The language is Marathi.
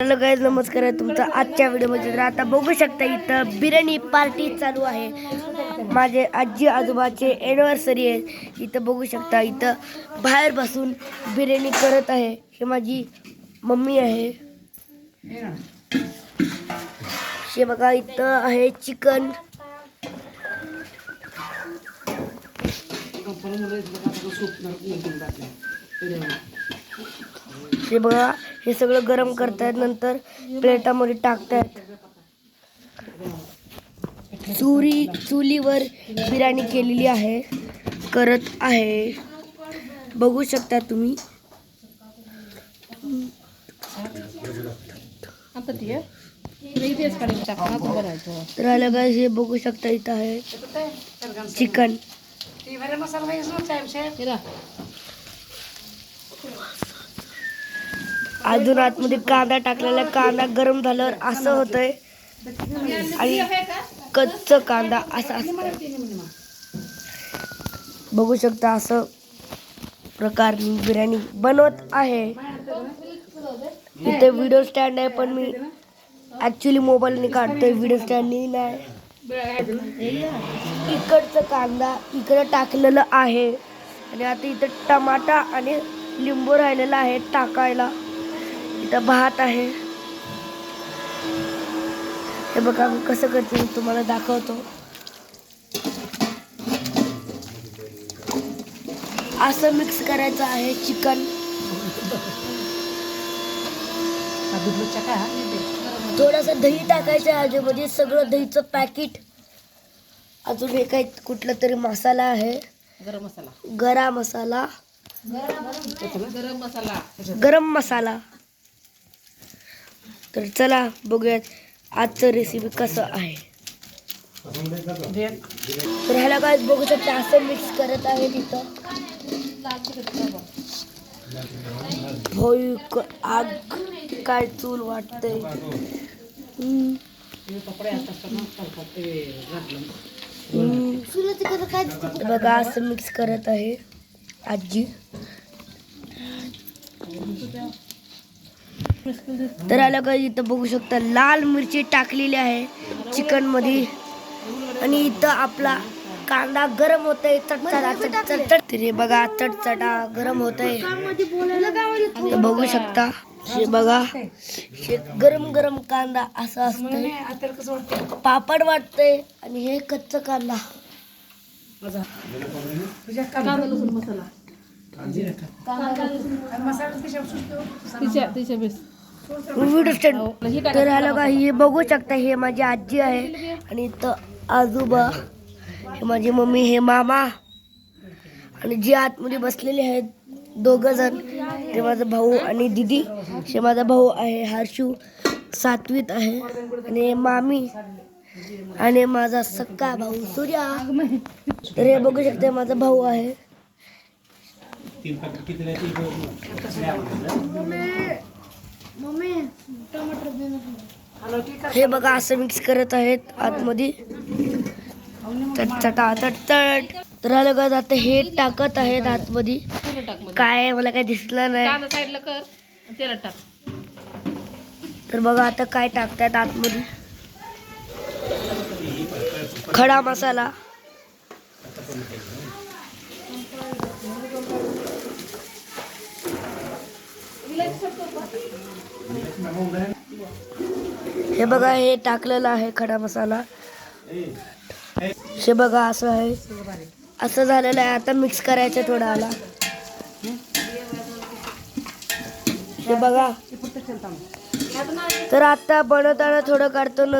हॅलो गाईज नमस्कार आहे तुमचा आजच्या व्हिडिओमध्ये. तर आता बघू शकता इथं बिर्याणी पार्टी चालू आहे. माझे आजी आजोबाचे ॲनिव्हर्सरी आहे. इथं बघू शकता इथं बाहेर बसून बिर्याणी करत आहे. हे माझी मम्मी आहे. हे बघा इथं आहे चिकन. हे बघा हे सगळं गरम करतायत नंतर प्लेटामध्ये टाकतायत. चुरी चुलीवर बिर्याणी केलेली आहे करत आहे. बघू शकता तुम्ही. तर आलं काय हे बघू शकता इथं आहे. चिकन. अजून आतमध्ये कांदा टाकलेला कांदा गरम झाल्यावर असं होतंय. आणि कच्च कांदा असा असतो बघू शकता असं प्रकार बिर्याणी बनवत आहे. इथे व्हिडिओ स्टँड आहे पण मी ॲक्च्युली मोबाईलने काढतोय. व्हिडिओ स्टँडनी नाही. इकडचं कांदा इकडं टाकलेलं आहे. आणि आता इथं टमाटा आणि लिंबू राहिलेला आहे टाकायला. इथं भात आहे. हे बघा मी कसं करते मी तुम्हाला दाखवतो. असं मिक्स करायचं आहे चिकन थोडंसं दही टाकायचं आहे याच्यामध्ये सगळं दहीचं पॅकेट अजून हे काही कुठला तरी मसाला आहे. गरम मसाला. गरा मसाला. गरम मसाला. गरम मसाला. तर चला बघूयात आजचं रेसिपी कसं आहे. तर ह्याला काय बघू शकता असं मिक्स करत आहे तिथं. होय क- आग काय चूल वाटतंय. बघा असं मिक्स करत आहे आजी. तर आलं का इथं बघू शकता लाल मिरची टाकलेली आहे चिकनमध्ये आणि इथं आपला कांदा गरम होत आहे चटचटा चटचट. तर बघा चटचटा गरम होत आहे बघू शकता हे बघा हे गरम गरम कांदा असं असतंय. पापड वाटतंय आणि हे कच्च कांदा. कांदा लसूण मसाला. तिच्या तिच्या बेस व्हिडिओ स्टँड तर ह्याला का हे बघू शकता हे माझी आजी आहे. आणि इथं आजोबा हे माझी मम्मी हे मामा. आणि जे आतमध्ये बसलेले आहेत दोघं जण ते माझा भाऊ आणि दिदी. हे माझा भाऊ आहे हर्षू. सातवीत आहे. आणि मामी. आणि माझा सक्का भाऊ सूर्या. तर हे बघू शकता माझा भाऊ आहे. हे बघा असं मिक्स करत आहेत आतमध्ये. चटचटा चटचट तर आलं का आता हे टाकत आहेत आतमध्ये. काय मला काय दिसलं नाही. तर बघा आता काय टाकतायत आतमध्ये. खडा मसाला. हे बघा हे टाकलेलं आहे खडा मसाला. हे बघा असं आहे. असं झालेलं आहे. आता मिक्स करायचं थोडा आला हे बघा. तर आता बनवताना थोडं काढतो नंतर